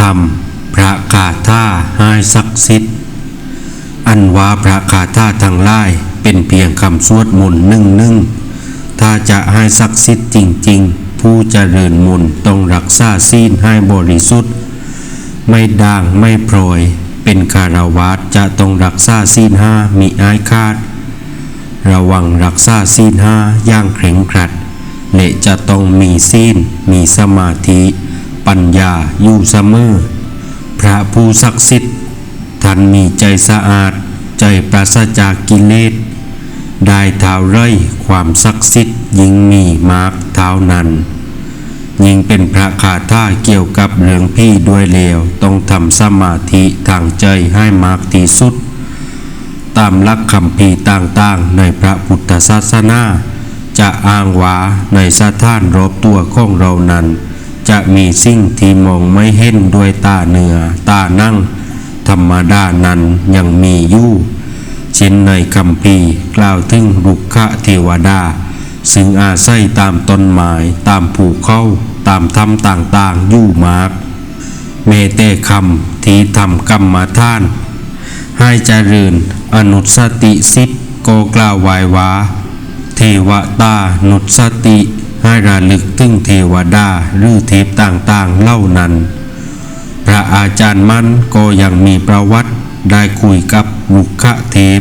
ทำพระคาถาให้ศักดิ์สิทธิ์อันว่าพระคาถาทั้งหลายเป็นเพียงคำสวดมนต์หนึ่งหนึ่งถ้าจะให้ศักดิ์สิทธิ์จริง ๆ ผู้เจริญมนต์ต้องรักษาศีลให้บริสุทธิ์ ไม่ด่างไม่พลอย เป็นคารวาสจะต้องรักษาศีลห้ามีอายคาด ระวังรักษาศีลห้าอย่างเคร่งครัดและจะต้องมีศีลมีสมาธิ ปัญญาอยู่เสมอ พระผู้ศักดิ์สิทธิ์ท่านมีใจสะอาด ใจปราศจากกิเลสได้เท้าไร่ความศักดิ์สิทธิ์ยิ่งมีมากเท่านั้น ยิ่งเป็นพระคาถาเกี่ยวกับเรื่องพี่ด้วยเลวต้องทำสมาธิทางใจให้มากที่สุด ตามหลักคำพีต่างๆ ในพระพุทธศาสนาจะอ้างว่าในสถานรอบตัวของเรานั้น จะมีสิ่งที่มองไม่เห็นด้วยตาเนื้อตานั่ง ธรรมดานั้นยังมีอยู่เช่นในคำพีกล่าวถึงรุกขเทวดา ซึ่งอาศัยตามต้นไม้ตามภูเข้าตามถ้ำต่างๆอยู่มาก เมเตคำที่ทำกรรมฐาน ให้เจริญอนุสติสิบก็กล่าวไว้ว่า เทวตานุสติ ให้ระลึกถึงเทวดาหรือเทพต่างๆเล่านั้น พระอาจารย์มั่นก็ยังมีประวัติได้คุยกับลุกขเทพ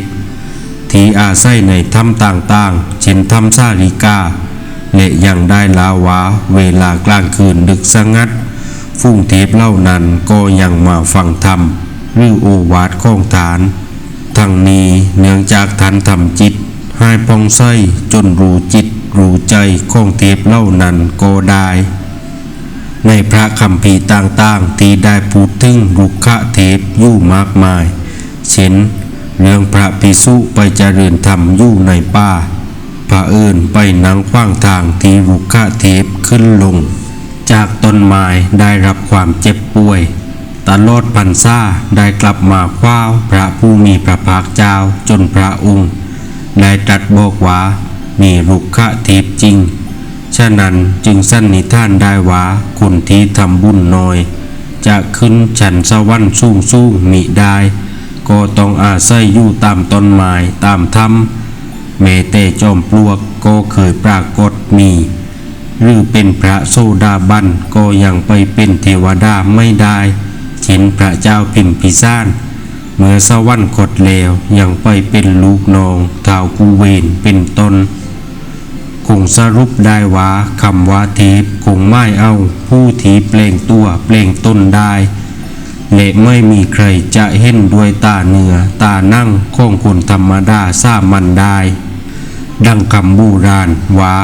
ที่อาศัยในถ้ำต่างๆ เช่นถ้ำสาริกาและยังได้ลาวาเวลากลางคืนดึกสงัด ฟุ้งเทพเล่านั้นก็ยังมาฟังธรรมหรือโอวาทของฐาน ทั้งนี้เนื่องจากท่านทำจิต ให้พองใสจนรู้จิต รู้ใจของเทพเล่านั้นก็ได้ ในพระคำพีต่างๆ ที่ได้พูดถึงรุกขเทพยู่มากมาย เช่นเรื่องพระภิกษุไปเจริญธรรมยู่ในป่าพระเอิญไปนั่งขว้างทางที่รุกขเทพขึ้นลง จากต้นไม้ได้รับความเจ็บป่วยตลอดพรรษาได้กลับมาคว้าวพระผู้มีพระภาคเจ้าจนพระองค์ ได้ตรัสบอกว่า มีรุกขเทพจริง ฉะนั้นจึงสันนิษฐานได้ว่าคนที่ทำบุญน้อย จะขึ้นฉันสวรรค์สูงสูงมิได้ ก็ต้องอาศัยอยู่ตามต้นไม้ตามถ้ำแม้แต่จอมปลวกก็เคยปรากฏมีหรือเป็นพระโซดาบันก็ยังไปเป็นเทวดาไม่ได้เช่นพระเจ้าพิมพิสารเมื่อสวรรคตแล้วยังไปเป็นลูกน้องท้าวกุเวนเป็นต้น คงสรุปได้ว่าคำว่าเทพคงไม่เอาผู้ทีเปล่งตัวเปล่งตนได้และไม่มีใครจะเห็นด้วยตาเนื้อตานั่งของคนธรรมดาสาบมันได้ ดังคำบูราณว่า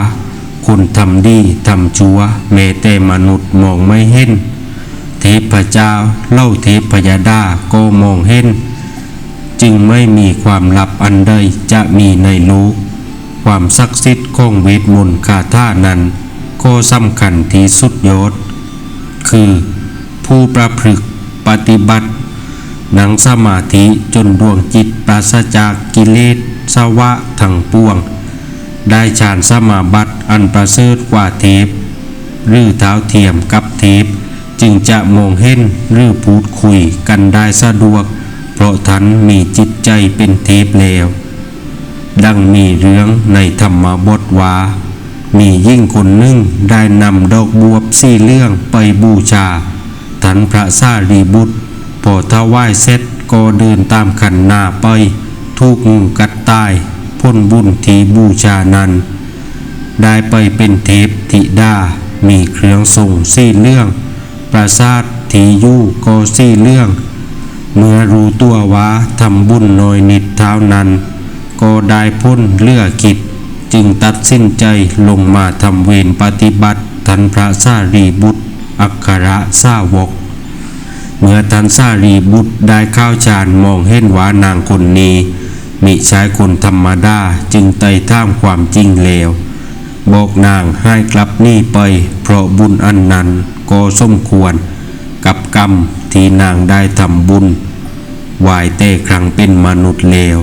คนทำดีทำชั่วแม้แต่มนุษย์มองไม่เห็น เทพเจ้าเล่าเทพยดาก็มองเห็น จึงไม่มีความลับอันใดจะมีในโลก ความศักดิ์สิทธิ์ของเวทมนต์คาถานั้น ก็สำคัญที่สุดยอด คือผู้ประพฤกปฏิบัติหนังสมาธิจนดวงจิตปราศจากกิเลสสวะทั้งปวง ได้ฌานสมาบัติอันประเสริฐกว่าเทพ หรือเท้าเทียมกับเทพ จึงจะมองเห็นหรือพูดคุยกันได้สะดวก เพราะท่านมีจิตใจเป็นเทพแล้ว ดังมีเรื่องในธรรมบทว่า มียิ่งคนหนึ่งได้นำดอกบวบสี่เรื่องไปบูชาท่านพระสารีบุตร พอถวายเสร็จก็เดินตามขันนาไป ถูกงูกัดตาย พ้นบุญที่บูชานั้น ได้ไปเป็นเทพธิดา มีเครื่องทรงสี่เรื่อง ปราสาทที่อยู่ก็สี่เรื่อง เมื่อรู้ตัวว่าทำบุญน้อยนิดเท่านั้น ก็ได้พ้นเลือกิจ จึงตัดสินใจลงมาทำเวรปฏิบัติทันพระสารีบุตร อักขระสาวก เมื่อทันสารีบุตรได้เข้าฌานมองเห็นว่านางคนนี้ มิใช่คนธรรมดาจึงไต่ท่ามความจริงเลวบอกนางให้กลับหนี่ไป เพราะบุญอันนั้นก็สมควร กับกรรมที่นางได้ทำบุญวายแต่ครั้งเป็นมนุษย์เลว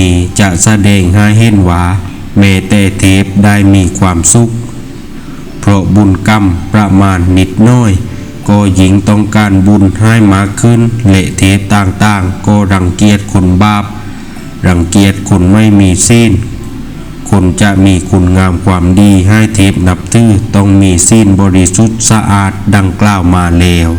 นี้จะแสดงให้เห็นว่าแม้แต่เทพได้มีความสุข เพราะบุญกรรมประมาณนิดน้อย ก็หญิงต้องการบุญให้มากขึ้น เละเทพต่างๆ ก็รังเกียจคนบาป รังเกียจคนไม่มีสิ้นคนจะมีคุณงามความดีให้เทพนับถือต้องมีสิ้นบริสุทธิ์สะอาดดังกล่าวมาแล้ว